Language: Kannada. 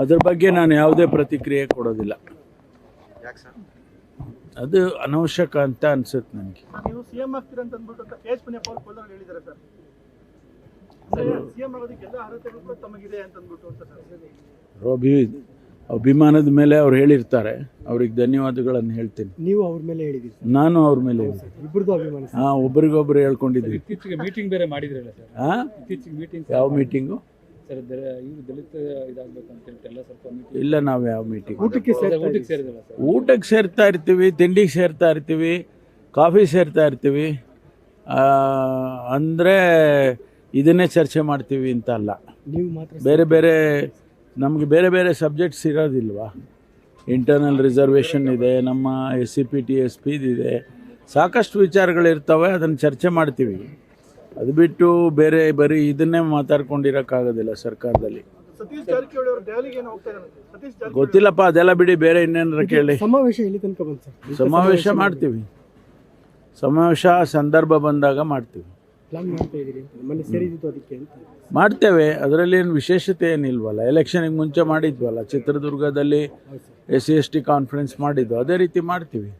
ಅದ್ರ ಬಗ್ಗೆ ನಾನು ಯಾವುದೇ ಪ್ರತಿಕ್ರಿಯೆ ಕೊಡೋದಿಲ್ಲ. ಯಾಕೆ ಸರ್? ಅದು ಅನವಶ್ಯಕ ಅಂತ ಅನ್ಸುತ್ತೆ ನನಗೆ. ನೀವು ಸಿಎಂ ಆಗ್ತೀರಾ ಅಂತ ಅಂದ್ಬಿಟ್ಟು ಅಂತ ಎಚ್ ಪುಣ್ಯಪ್ಪ ಅವರು ಕೋಲಾರ ಹೇಳಿದ್ದಾರೆ ಸರ್. ಸಿಎಂ ಆಗೋದಕ್ಕೆ ಎಲ್ಲ ಅರ್ಹತೆಗಳು ತಮಗಿದೆ ಅಂತ ಅಂದ್ಬಿಟ್ಟು ಅಂತ ಸರ್. ಅಭಿ ಅಭಿಮಾನದ ಮೇಲೆ ಅವ್ರು ಹೇಳಿರ್ತಾರೆ. ಅವ್ರಿಗೆ ಧನ್ಯವಾದಗಳನ್ನು ಹೇಳ್ತೀನಿ. ನೀವು ಅವ್ರ ಮೇಲೆ ಹೇಳಿದ್ದೀರಿ ನಾನು ಅವ್ರ ಮೇಲೆ ಹೇಳಿದ್ದೀನಿ ಇಬ್ಬರದು ಅಭಿಮಾನ. ಹಾಂ ಒಬ್ರಿಗೊಬ್ರು ಹೇಳ್ಕೊಂಡಿದ್ದೀವಿ. ಇತ್ತೀಚೆಗೆ ಮೀಟಿಂಗ್ ಬೇರೆ ಮಾಡಿದ್ರಲ್ಲ ಸರ್. ಹಾಂ? ಇತ್ತೀಚೆಗೆ ಮೀಟಿಂಗ್ ಯಾವ ಮೀಟಿಂಗು ಸರ್ ಇವು ದಲಿತ ಇದಾಗಬೇಕು ಅಂತ ಹೇಳ್ಬಿಟ್ಟು ಎಲ್ಲ ಸ್ವಲ್ಪ ಮೀಟಿಂಗ್ ಇಲ್ಲ ನಾವು ಯಾವ ಮೀಟಿಂಗ್ ಊಟಕ್ಕೆ ಸೇರ್ತಾ ಊಟಕ್ಕೆ ಸೇರಿದಲ್ಲ ಸರ್. ಊಟಕ್ಕೆ ಸೇರ್ತಾ ಇರ್ತೀವಿ ತಿಂಡಿಗೆ ಸೇರ್ತಾ ಇರ್ತೀವಿ ಕಾಫಿ ಸೇರ್ತಾ ಇರ್ತೀವಿ. ಅಂದರೆ ಇದನ್ನೇ ಚರ್ಚೆ ಮಾಡ್ತೀವಿ ಅಂತ ಅಲ್ಲ. ನೀವು ಮಾತ್ರ ಬೇರೆ ಬೇರೆ ನಮಗೆ ಬೇರೆ ಬೇರೆ ಸಬ್ಜೆಕ್ಟ್ಸ್ ಇರೋದಿಲ್ವಾ? ಇಂಟರ್ನಲ್ ರಿಸರ್ವೇಷನ್ ಇದೆ ನಮ್ಮ S C P T S P ಇದೆ. ಸಾಕಷ್ಟು ವಿಚಾರಗಳಿರ್ತವೆ ಅದನ್ನು ಚರ್ಚೆ ಮಾಡ್ತೀವಿ. ಅದು ಬಿಟ್ಟು ಬೇರೆ ಬರೀ ಇದನ್ನೇ ಮಾತಾಡ್ಕೊಂಡಿರೋಕ್ಕಾಗೋದಿಲ್ಲ ಸರ್ಕಾರದಲ್ಲಿ. ಗೊತ್ತಿಲ್ಲಪ್ಪ ಅದೆಲ್ಲ ಬಿಡಿ ಬೇರೆ ಇನ್ನೇನಾರ ಕೇಳಿ. ಸಮಾವೇಶ ಇಲ್ಲಿ ತನಕ ಬಂತು ಸರ್? ಇಂಥ ಸಮಾವೇಶ ಮಾಡ್ತೀವಿ. ಸಮಾವೇಶ ಸಂದರ್ಭ ಬಂದಾಗ ಮಾಡ್ತೀವಿ. ಮಾಡ್ತೇವೆ ಅದರಲ್ಲಿ ಏನು ವಿಶೇಷತೆ ಏನಿಲ್ವಲ್ಲ. ಎಲೆಕ್ಷನಿಗೆ ಮುಂಚೆ ಮಾಡಿದ್ವಲ್ಲ ಚಿತ್ರದುರ್ಗದಲ್ಲಿ S C S T conference ಮಾಡಿದ್ದು ಅದೇ ರೀತಿ ಮಾಡ್ತೀವಿ.